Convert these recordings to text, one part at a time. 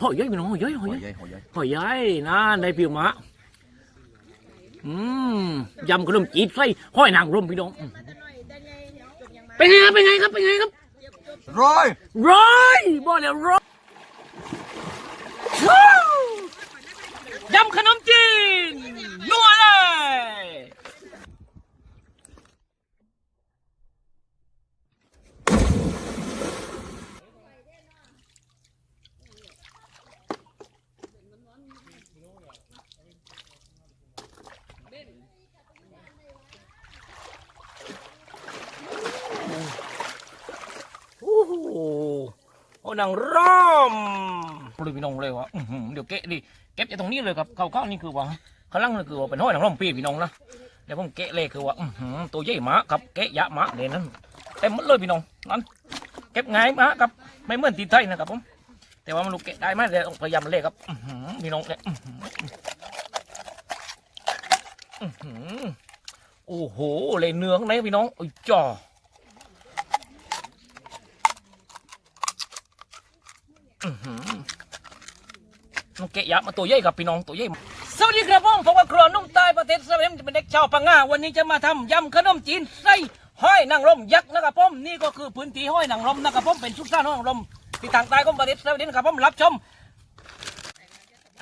หอยใหญ่พี่น้องหอยใหญ่หหออยยใหญ่ใหญ่หอยใหญ่หอยใหญ่นะในผิวมะอืมยำขนมจีบไส้หอยนางรมพี่น้องอืมเป็นไงครับเป็นไงครับเป็นไงครับ ร้อยร้อยบอกแล้วร้อยว้าวยำขนมจีนนัวเลย โอ้โห โอ้นางร่มเลยพี่น้องเลยวะเดี๋ยวเกะดิเก็บจากตรงนี้เลยครับเขาเข้านี่คือว่าข้าล่งนี่คือว่าเป็นห้อยนางร่มปีพี่น้องนะเดี๋ยวผมเกะเลยคือว่าตัวใหญ่มาครับเกะยะมากเด่นนั้นเต็มหมดเลยพี่น้องนั้นเก็บง่ายมากครับไม่เหมือนที่ไทยนะครับผมแต่ว่ามันลูกเกะได้ไหมเดี๋ยพยายามเลยครับพี่น้องเนี่ยโอ้โหเลยเนื้อข้างในพี่น้องโอ้ยจ่อ น้องเกะยับมาตัวใหญ่กับพี่น้องตัวใหญ่สวัสดีครับผมผมว่าครัวนุ่มใต้ประเทศสวีเดนเป็นเด็กชาวปังงาวันนี้จะมาทำยำขนมจีนไส้ห้อยนางรมยักษ์นะครับผมนี่ก็คือพื้นที่ห้อยนางรมนะครับผมเป็นชุกซ่านห้อยนางรมที่ทางใต้ของประเทศสวีเดนครับผมรับชม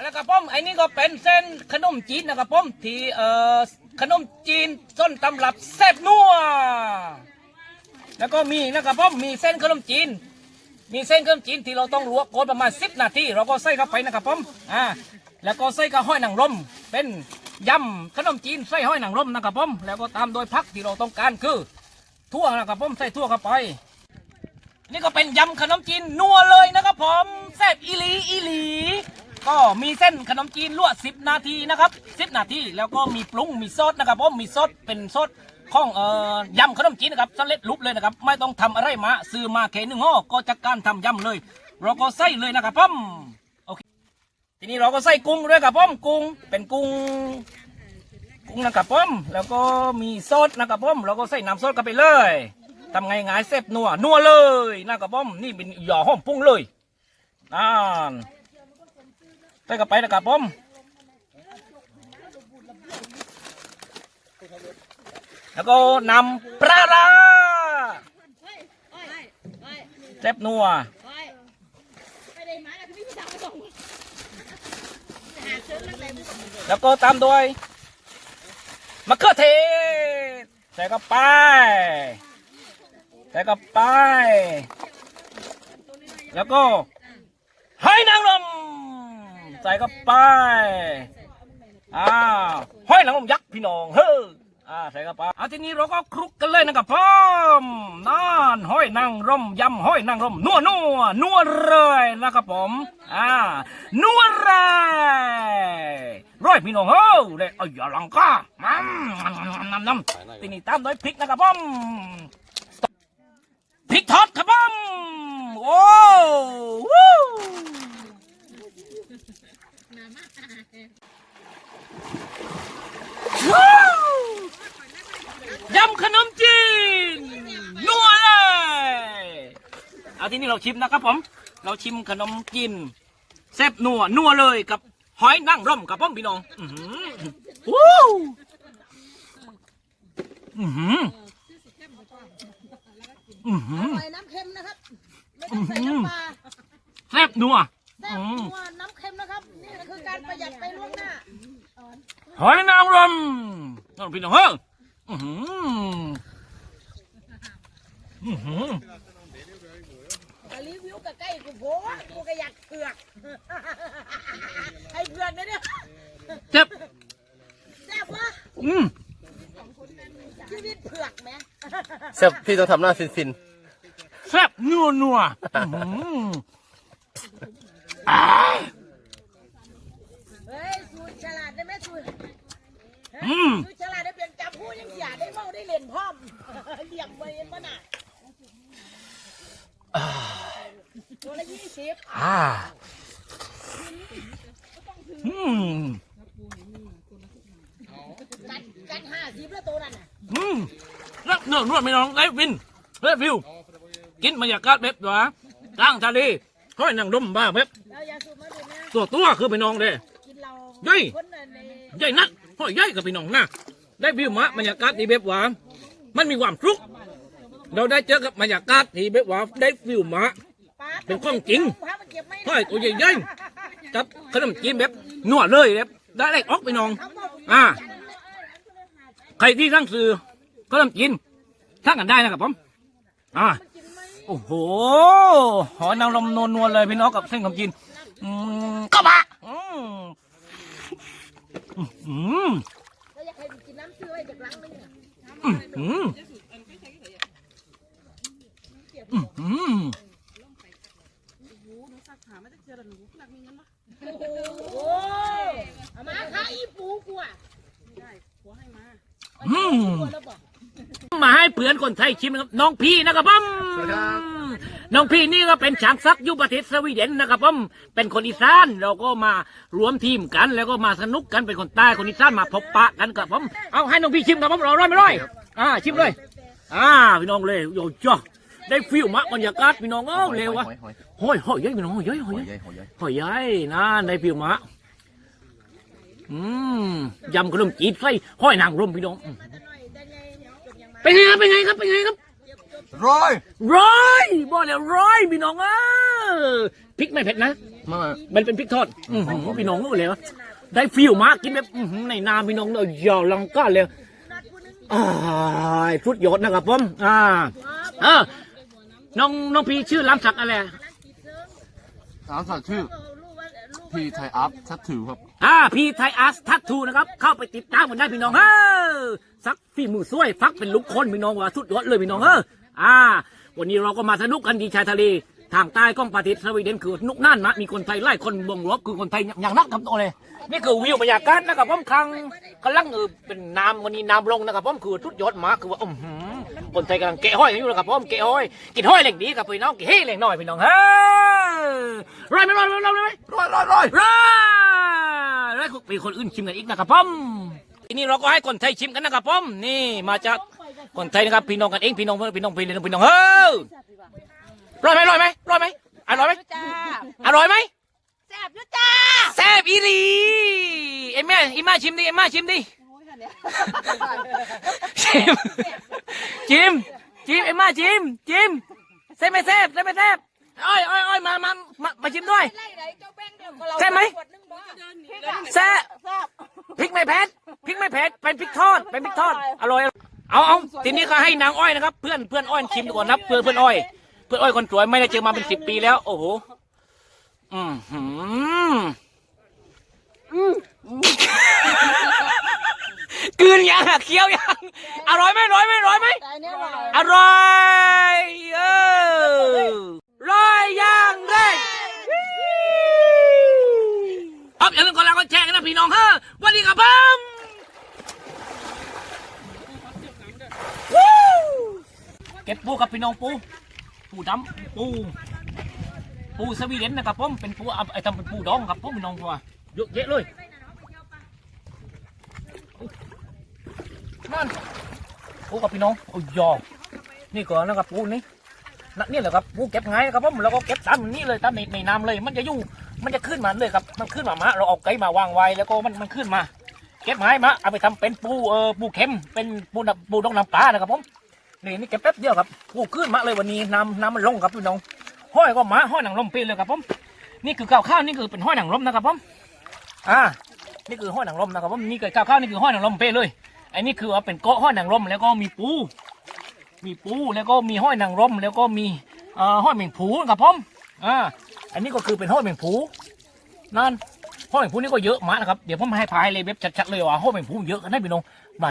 แล้วครับผมไอ้นี่ก็เป็นเส้นขนมจีนนะครับผมที่เอ่อขนมจีนส้นตำรับแซ่บนัวแล้วก็มีนะครับผมมีเส้นขนมจีน มีเส้นขนมจีนที่เราต้องลวกก่อนประมาณ 10 นาทีเราก็ใส่เข้าไปนะครับผมอ่าแล้วก็ใส่กับห้อยหนางรมเป็นยำขนมจีนใส่ห้อยหนางรมนะครับผมแล้วก็ตามโดยผักที่เราต้องการคือทั่วนะครับผมใส่ทั่วเข้าไป นี่ก็เป็นยำขนมจีนนัวเลยนะครับผมแซ่บอีหลีอีหลีก็มีเส้นขนมจีนลวก10 นาทีนะครับ10 นาที แล้วก็มีปรุงมีซอสนะครับผมมีซอสเป็นซอส ของเอ่อยำขนมจีนนะครับสำเร็จรูปเลยนะครับ ไม่ต้องทำอะไรมาซื้อมาแค่หนึ่งห่อก็จัดการทำยำเลย เราก็ใส่เลยนะครับผมโอเคทีนี้เราก็ใส่กุ้งด้วยครับผมกุ้งเป็นกุ้งกุ้งนะครับผมแล้วก็มีซอสนะครับผมเราก็ใส่น้ำซอสกันไปเลยทำไงงายเซฟนัวนัวเลยนะครับผมนี่เป็นหย่อห้อมปรุงเลยอ่านใส่กันไปนะครับผม แล้วก็นำปลาร้าเซฟนัวแล้วก็ตามด้วยมะเขือเทศใส่เข้าไปใส่เข้าไป แล้วก็หอยนางรมใส่เข้าไปอ่าห้อยนางรมยักษ์พี่น้องเฮ้อ อ่าใส่เข้าไปอ่าทีนี้เราก็คลุกกันเลยนะครับพ่อมนั่นห้อยนางรมยำห้อยนางรมนัวนัวนัวเลยนะครับผมอ่านัวเลยร้อยพี่น้องเฮ้เลยเอาอย่าลังก้าน้ำน้ำน้ำทีนี้ตามด้วยพริกนะครับผมพริกทอดครับผมโอ้วู้ว้า ยำขนมจีนนัวเลยเอาทีนี้เราชิมนะครับผม เราชิมขนมจีนแซ่บนัวนัวเลยกับหอยนางรมกับผมพี่น้องอือหือวู้อือหืออือหือใส่น้ำเค็มนะครับ ไม่ต้องใส่น้ำปลาแซ่บนัวแซ่บนัวน้ำเค็มนะครับ นี่คือการประหยัดไปล่วงหน้าหอยนางรมนั่นพี่น้องเฮ้ยอื อหืออือหือแต่รีวิวกับใกล้กูโผล่กูก็อยากเผือกให้เผือกนะเนี่ยเจ็บแซ่บวะอืมชีวิตเผือกไหมแซ่บพี่ต้องทำหน้าฟินแซ่บนัวนัวอื้อหืออ่าเฮ้ยสูตรฉลาดได้ไหมสูตรอืมสูตร ได้เมาได้เล่นพร้อมเลี้ยงไว้เห็นปะน่ะตัวละยี่สิบอ่าอืมกันกันห้าสิบแล้วตัวนั้นน่ะอืมแล้วเนื้อนวดไม่น้องไอ้วินเฮ้ยวิว กินบรรยากาศแบบว่าตั้งทะเลห้อยนางรมบ้าแบบเราอย่าสูบมาดูนะตัวตัวคือพี่น้องเด้กินเราเฮ้ยคนน่ะในใหญ่นักห้อยใหญ่กับพี่น้องนะ ได้วิวมะบรรยากาศที่แบบว่า มันมีความสุขเราได้เจอกับบรรยากาศที่แบบว่าได้วิวมะ เป็นของจริงห้อยตัวใหญ่ๆจับขนมจีนแบบนัวเลยแบบได้แรออกพี่น้อง อ่า ใครที่ทั้งสื่อขนมจีนทั้งกันได้นะครับผมอ่าโอ้โห หอยนางรมนวลๆเลยพี่น้องกับเส้นขนมจีนอืมก็บะอืมอืม ซื้อไว้จากหลังนึงน่ะอืมอืมอืมโอ้ยเอามาขายอีปูกูอะอืมตัวแล้วบอกมาให้เพื่อนคนไทยชิมนะครับ น้องพี่นะครับผม สวัสดีครับ น้องพี่นี่ก็เป็นช้างซักอยุประเทศสวีเดนนะครับผมเป็นคนอีสานเราก็มารวมทีมกัน แล้วก็มาสนุกกันเป็นคนใต้คนอีสานมาพบปะกันกับผมเอาให้น้องพี่ชิมครับผมเราร้อยไม่ร้อยอ่าชิมเลย อ่าพี่น้องเลยโยจ้าได้ฟิลมะบรรยากาศพี่น้องเอ้าเร็ววะหอยหอยห้อยห้อยยัยพี่น้องห้อยยัยห้อยหอยยัยใหญ่หอยใหญ่ห้อยยัยนะได้ฟิลมะอืมยำขนมจีบไส้ห้อยนางรมพี่น้องอืมจะหน่อยได้ไงจบยังไงเป็นไงครับเป็นไงครับเป็นไงครับ ร้อยร้อยบอกแล้วร้อยพี่น้องเออพริกไม่เผ็ดนะมามันเป็นพริกทอดอื้อหือพี่น้องรู้เลยว่าได้ฟิลมากกินแบบอื้อหือในน้ำพี่น้องเลยยาวลังก้านเลยอ่าสุดยอดนะครับผมอ่าเออน้องน้องพี่ชื่อล้ำศักดิ์อะไรสามสัตว์ชื่อพีไทยอัพทัตถือครับ อ่าพี่ไทยอาร์ตทัตทูนะครับ เข้าไปติดตามกันได้พี่น้องเฮ้อสักฝีมือสวยฟักเป็นลูกคนพี่น้องว่าสุดยอดเลยพี่น้องเออ อ่า วันนี้เราก็มาสนุกกันที่ชายทะเล ทางใต้ของประเทศสวีเดนคือนุกน่านนะมีคนไทยไล่คนบงรบคือคนไทยอย่างนักครับตัวเลย นี่คือวิวบรรยากาศนะครับผมครั้งกำลังเออเป็นน้ำวันนี้น้ำลงนะครับผมคือสุดยอดมากคือว่าอือหือคนไทยกำลังเกะห้อยอยู่นะครับผมเกะห้อยกินห้อยเหล่งดีกับพี่น้องกินเฮ้เหล่งน้อยพี่น้องเฮ้ยร้อยไหมร้อยไหมร้อยไหมร้อยร้อยร้อยร้ายแล้วมีคนอื่นชิมกันอีกนะครับผมทีนี้เราก็ให้คนไทยชิมกันนะครับผมนี่มาจาก คนไทยนะครับพี่น้องกันเองพี่น้องพี่น้องพี่น้องพี่น้องเฮ้ยร้อยไหมร้อยไหมร้อยไหมอร่อยไหมจ้าอร่อยไหมแซ่บอยู่จ้าแซ่บอีหลีเอ็มแม่เอ็มมาชิมดิเอ็มมาชิมดิชิมชิมชิมเอ็มมาชิมชิมแซ่บไหมแซ่บแซ่บไหมแซ่บอ้อยอ้อยอ้อยมามามามาชิมด้วยไล่ไหนเจ้าแป้งเดียวกับเราใช่ไหมขวดนึงบ่แซ่บแซ่บพริกไม่เผ็ดพริกไม่เผ็ดเป็นพริกทอดเป็นพริกทอดอร่อย เอาเอาทีนี้ก็ให้นางอ้อยนะครับ เพื่อนเพื่อนอ้อยชิมดูก่อนนะครับเพื่อนเพื่อนอ้อย เพื่อนอ้อยคนสวยไม่ได้เจอมาเป็นสิบปีแล้ว โอ้โหอืมหืมกลืนยังอะเคี้ยวยังอร่อยไหมอร่อยไหมอร่อยไหมแต่อันเนี้ยอร่อย อร่อยเออร่อยยังเลยครับอย่าลืมกดไลค์กดแชร์กันนะพี่น้องเฮ้อวันนี้กับผมวู้ เก็บปูกับพี่น้องปูปูดำปูปูสวีเดนนะครับผมเป็นปูอไอ้ทำเป็นปูดองครับผมพี่น้องตัวเยอะแยะเลยนั่นปูกับพี่น้องโอ้ยยอนี่ก่อนนะครับปูนี่นั่นนี่แหละครับปูเก็บไงนะครับผมแล้วก็เก็บตามนี่เลยตามในในน้ำเลย มันจะอยู่มันจะขึ้นมาเลยครับมันขึ้นมามาเราเอาไก่มาวางไว้แล้วก็มันมันขึ้นมา เก็บไม้มาเอาไปทำเป็นปูเออปูเค็มเป็นปูน้ำปูดองน้ำปลานะครับผม นี่นี่เก็บแป๊บเดียวครับปูขึ้นมาเลยวันนี้น้ำน้ำมันลงครับพี่น้องห้อยก็มาห้อยหนังลมปีเลยครับผมนี่คือข้าวข้าวนี่คือเป็นห้อยหนังลมนะครับผมอ่านี่คือห้อยหนังลมนะครับผมนี่คือข้าวข้าวนี่คือห้อยหนังลมเป้เลยไอ้นี่คือว่าเป็นเกาะห้อยหนังลมแล้วก็มีปู มีปูแล้วก็มีห้อยหนังลมแล้วก็มีเอ่อห้อยเหม่งผูครับผมอ่าอันนี้ก็คือเป็นห้อยเหม่งผูนั่นห้อยเหม่งผูนี่ก็เยอะมากนะครับเดี๋ยวผมให้พายเลยเว็บชัดๆเลยว่าห้อยเหม่งผูเยอะนะพี่น้องมา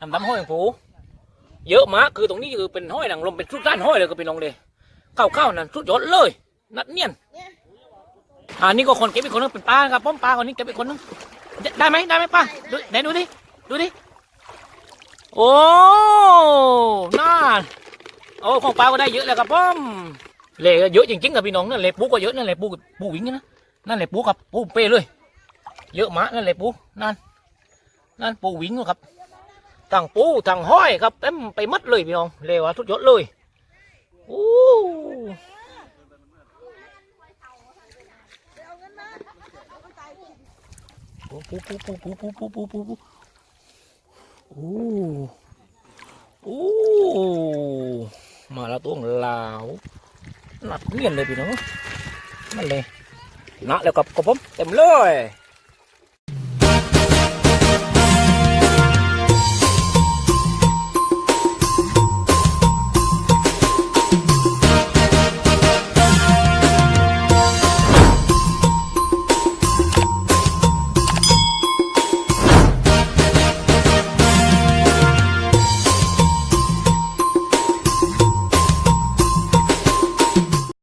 ดำดำห้อยเหม่งผู เยอะมากคือตรงนี้คือเป็นห้อยหนังลมเป็นชุดด้านห้อยเลยก็พี่น้องเลยเข้าเข้านั่นสุดยอดเลย นัดเนียนอันนี้ก็คนเก็บอีกคนนึงเป็นป้าครับป้อมป้าคนนี้เก็บอีกคนนึงได้ไหมได้ไหมป้าดูไหนดูดิดูดิโอ้น่าโอ้ของป้าก็ได้เยอะเลยครับป้อมเละเยอะจริงๆกับพี่น้องนั่นเละปูก็เยอะนั่นเละปูปูวิ่งนะนั่นเละปูกับปูเป้เลย เยอะมากนั่นเละปูนั่นนั่นปูวิ่งครับ ทั้งปูทั้งห้อยครับเต็มไปมัดเลยพี่น้องเลวะทุกยศเลยโอ้ปูปูปูปูปูปูปูปูปูปูโอ้โอ้มาแล้วตัวลาวหนักเงียนเลยพี่น้องนั่นเลยนะแล้วกับกบผมเต็มเลย